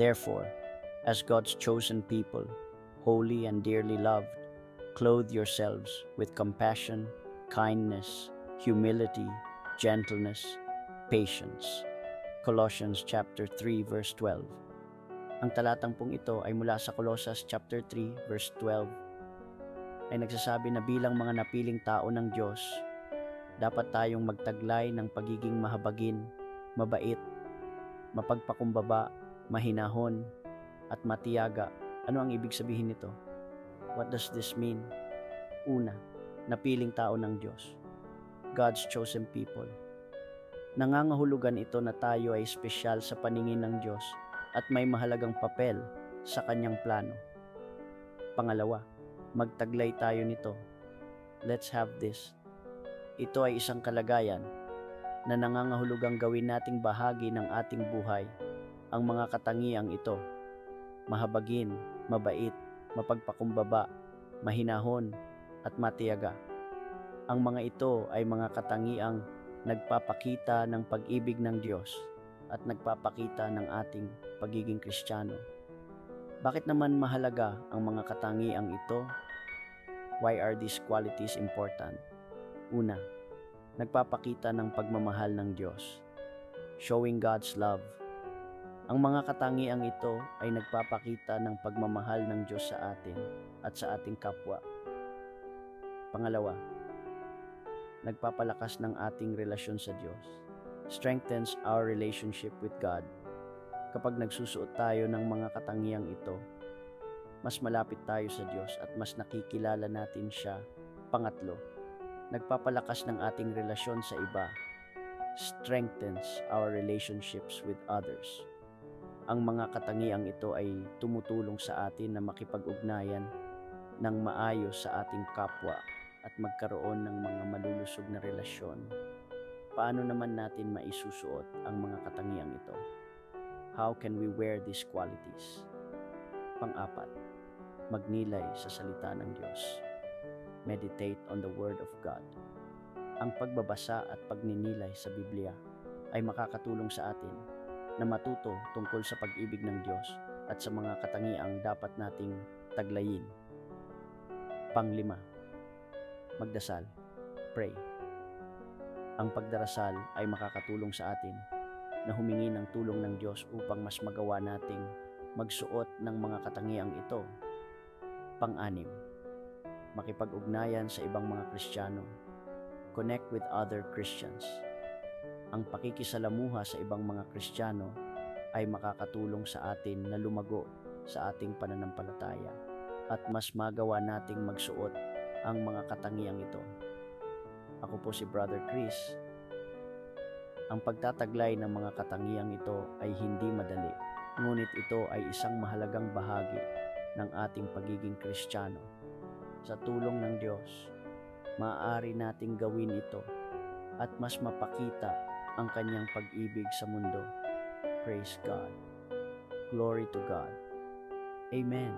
Therefore, as God's chosen people, holy and dearly loved, clothe yourselves with compassion, kindness, humility, gentleness, patience. Colossians chapter 3 verse 12. Ang talatang pong ito ay mula sa Colossus chapter 3 verse 12 ay nagsasabi na bilang mga napiling tao ng Diyos, dapat tayong magtaglay ng pagiging mahabagin, mabait, mapagpakumbaba, mahinahon, at matiyaga. Ano ang ibig sabihin nito? What does this mean? Una, napiling tao ng Diyos. God's chosen people. Nangangahulugan ito na tayo ay espesyal sa paningin ng Diyos at may mahalagang papel sa kanyang plano. Pangalawa, magtaglay tayo nito. Let's have this. Ito ay isang kalagayan na nangangahulugang gawin nating bahagi ng ating buhay ang mga katangiang ito. Mahabagin, mabait, mapagpakumbaba, mahinahon, at matiyaga. Ang mga ito ay mga katangiang nagpapakita ng pag-ibig ng Diyos at nagpapakita ng ating pagiging Kristiyano. Bakit naman mahalaga ang mga katangiang ito? Why are these qualities important? Una, nagpapakita ng pagmamahal ng Diyos. Showing God's love. Ang mga katangiang ito ay nagpapakita ng pagmamahal ng Diyos sa atin at sa ating kapwa. Pangalawa, nagpapalakas ng ating relasyon sa Diyos. Strengthens our relationship with God. Kapag nagsusuot tayo ng mga katangiang ito, mas malapit tayo sa Diyos at mas nakikilala natin siya. Pangatlo, nagpapalakas ng ating relasyon sa iba. Strengthens our relationships with others. Ang mga katangiang ito ay tumutulong sa atin na makipag-ugnayan ng maayos sa ating kapwa at magkaroon ng mga malulusog na relasyon, paano naman natin maisusuot ang mga katangiang ito? How can we wear these qualities? Pang-apat, magnilay sa salita ng Diyos. Meditate on the Word of God. Ang pagbabasa at pagninilay sa Biblia ay makakatulong sa atin na matuto tungkol sa pag-ibig ng Diyos at sa mga katangiang dapat nating taglayin. Panglima, magdasal, pray. Ang pagdarasal ay makakatulong sa atin na humingi ng tulong ng Diyos upang mas magawa nating magsuot ng mga katangiang ito. Pang-anim, makipag-ugnayan sa ibang mga Kristiyano. Connect with other Christians. Ang pakikisalamuha sa ibang mga Kristiyano ay makakatulong sa atin na lumago sa ating pananampalataya at mas magawa nating magsuot ang mga katangiang ito. Ako po si Brother Chris. Ang pagtataglay ng mga katangiang ito ay hindi madali, ngunit ito ay isang mahalagang bahagi ng ating pagiging Kristiyano. Sa tulong ng Diyos, maaari nating gawin ito at mas mapakita ang kanyang pag-ibig sa mundo. Praise God. Glory to God. Amen.